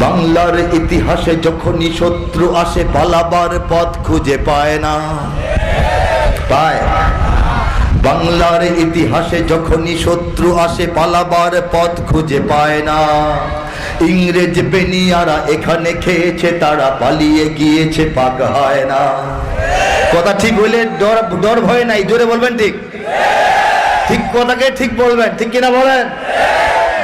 বাংলার ইতিহাসে যখনই শত্রু আসে, পালাবার পথ খুঁজে পায় না। পায়। বাংলার ইতিহাসে যখনই শত্রু আসে, পালাবার পথ খুঁজে পায় না। ইংরেজ বেনিয়ারা এখানে খেয়েছে, তারা পালিয়ে গিয়েছে, পাক হয় না। কথা ঠিক হইলে ডর ডর ভয় নাই, জোরে বলবেন ঠিক? ঠিক কথাকে ঠিক বলবেন, ঠিক কিনা বলেন?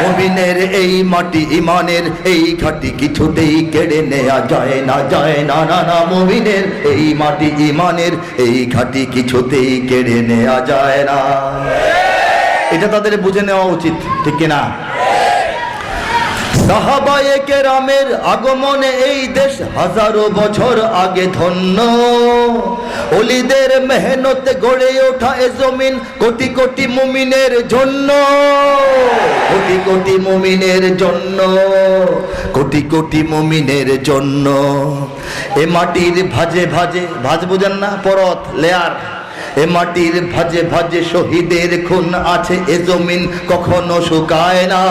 মুমিনের এই মাটি ইমানের এই ঘাটি কিছুতেই কেড়ে নেয়া যায় না যায় না না না, মুমিনের এই মাটি ইমানের এই ঘাটি কিছুতেই কেড়ে নেয়া যায় না। এটা তাদের বুঝে নেওয়া উচিত, ঠিক কিনা? সাহাবায়ে কেরামের আগমনে এই দেশ হাজারো বছর আগে ধন্য। অলিদের মেহনতে গড়ে ওঠা এ জমিন কোটি কোটি মুমিনের জন্য। কোটি কোটি মুমিনের জন্য। কোটি কোটি মুমিনের জন্য। এ মাটির ভাজে ভাজে, ভাজ বুঝেন না, পরত, লেয়ার। এ মাটির ভাজে ভাজে শহীদের খুন আছে, এ জমিন কখনো শুকায় না।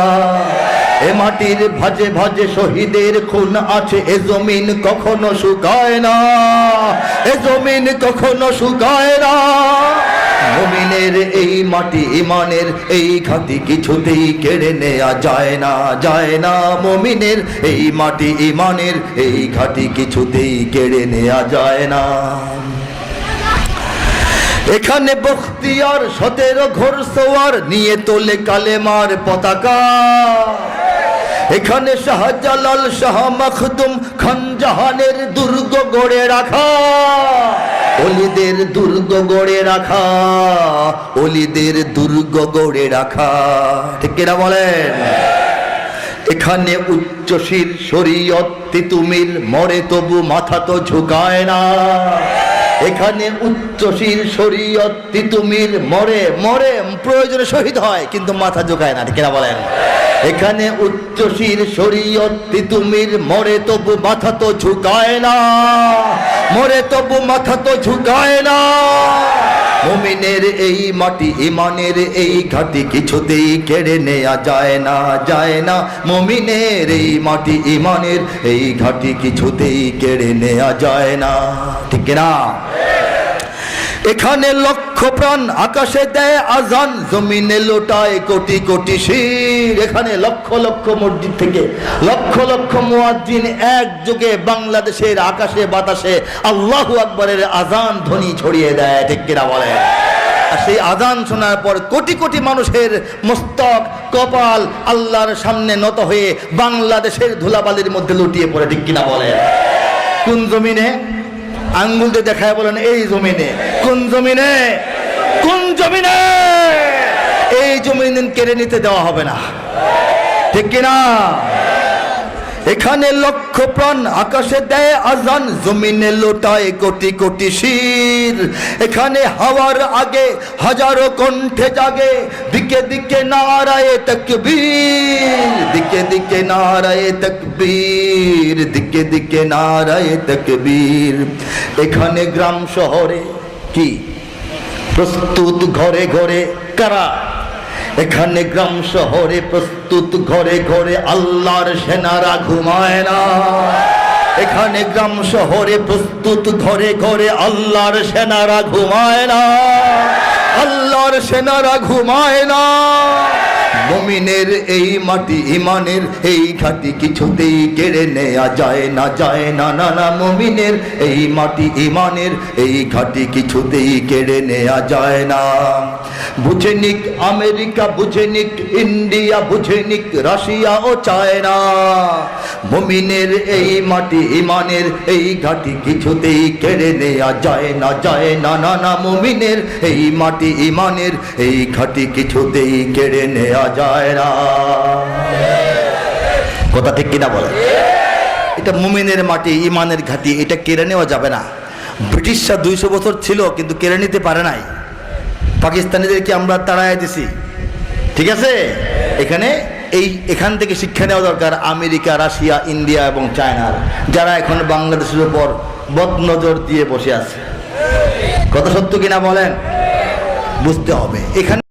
এ মাটির ভাজে ভাজে শহীদের খুন আছে, এ জমিন কখনো শুকায় না, এ জমিন কখনো শুকায় না। মুমিনের এই মাটি ইমানের এই খাতি কিছুতেই কেড়ে নেয়া যায় না যায় না। মুমিনের এই মাটি ইমানের এই ঘাটি কিছুতেই কেড়ে নেয়া যায় না। এখানে বখতিয়ার, সতেরো ঘোর সোয়ার, নিয়ে তোলে কালেমার পতাকা। এখানে শাহজালাল শাহ মখদুম খান জাহানের দুর্গ গড়ে রাখা। অলিদের দুর্গ গড়ে রাখা। অলিদের দুর্গ গড়ে রাখা। ঠিক কিনা বলেন? এখানে উচ্চশীর শরীয়ত তিতুমির মরে তবু মাথা তো ঝুঁকায় না। এখানে উচ্চশীল শরীয়ত তিতুমির মরে মরে, প্রয়োজনে শহীদ হয়, কিন্তু মাথা ঝুঁকায় না কেনা বলেন? এখানে উচ্চশীল শরীয়ত তিতুমির মরে, তবু মাথা তো ঝুঁকায় না, মরে, তবু মাথা তো ঝুঁকায় না। মুমিনের এই মাটি, ইমানের এই ঘাটি কিছুতেই কেড়ে নেয়া যায় না যায় না। মুমিনের এই মাটি, ইমানের এই ঘাটি কিছুতেই কেড়ে নেয়া যায় না। ঠিক না এখানে লক্ষ প্রাণ আকাশে দেয় আজান, জমিনে লোটায় কোটি কোটি শির। এখানে লক্ষ লক্ষ মসজিদ থেকে লক্ষ লক্ষ মুয়াজ্জিন একযোগে বাংলাদেশের আকাশে, বাতাসে আল্লাহু আকবরের আজান ধ্বনি ছড়িয়ে দেয়, ঠিক বলে? সেই আজান শোনার পর কোটি কোটি মানুষের মস্তক, কপাল আল্লাহর সামনে নত হয়ে বাংলাদেশের ধুলাবালির মধ্যে লুটিয়ে পড়ে, ঠিক কিনা বলে? কোন জমিনে? আঙ্গুল দিয়ে দেখায় বলেন, এই জমিনে, কোন জমিনে কোন জমিনে? এই জমিন কেড়ে নিতে দেওয়া হবে না। ঠিক কিনা? এখানে লক্ষ প্রাণ, আকাশে দেয় আজান, জমিনে লোটায় কোটি কোটি শির। এখানে হাওয়ার আগে হাজারো কণ্ঠে জাগে, দিকে দিকে নারায়ে তকবীর। দিকে দিকে নারায়ে তকবীর, দিকে দিকে নারায়ে তকবীর। এখানে গ্রাম শহরে কি? প্রস্তুত ঘরে ঘরে কারা? এখানে গ্রাম শহরে প্রস্তুত ঘরে ঘরে আল্লাহর সেনারা ঘুমায় না। এখানে গ্রাম শহরে প্রস্তুত ঘরে ঘরে আল্লাহর সেনারা ঘুমায় না। আল্লাহর সেনারা ঘুমায় না। মমিনের এই মাটি ইমানের এই ঘাটি কিছুতেই কেড়ে নেওয়া যায় না যায় না না না। মমিনের এই মাটি ইমানের এই ঘাটি কিছুতেই কেড়ে নেয়া যায় না। বুঝে নিক আমেরিকা, বুঝে নিক ইন্ডিয়া, বুঝে নিক রাশিয়া ও চায়না। মমিনের এই মাটি ইমানের এই ঘাটি কিছুতেই কেড়ে নেওয়া যায় না যায় না না না। মমিনের এই মাটি ইমানের এই ঘাটি কিছুতেই কেড়ে নেয়া যায় কথা ঠিক কিনা বলে? এটা মুমিনের মাটি ইমানের ঘাটি, এটা কেড়ে নেওয়া যাবে না। ব্রিটিশরা দুইশো বছর ছিল, কিন্তু কেড়ে নিতে পারে নাই। পাকিস্তানিদেরকে আমরা তাড়াই দিছি? ঠিক আছে? এখানে এই, এখান থেকে শিক্ষা নেওয়া দরকার আমেরিকা, রাশিয়া, ইন্ডিয়া এবং চায়নার, যারা এখন বাংলাদেশের উপর বদনজর দিয়ে বসে আছে। কথা সত্য কিনা বলেন? বুঝতে হবে। এখানে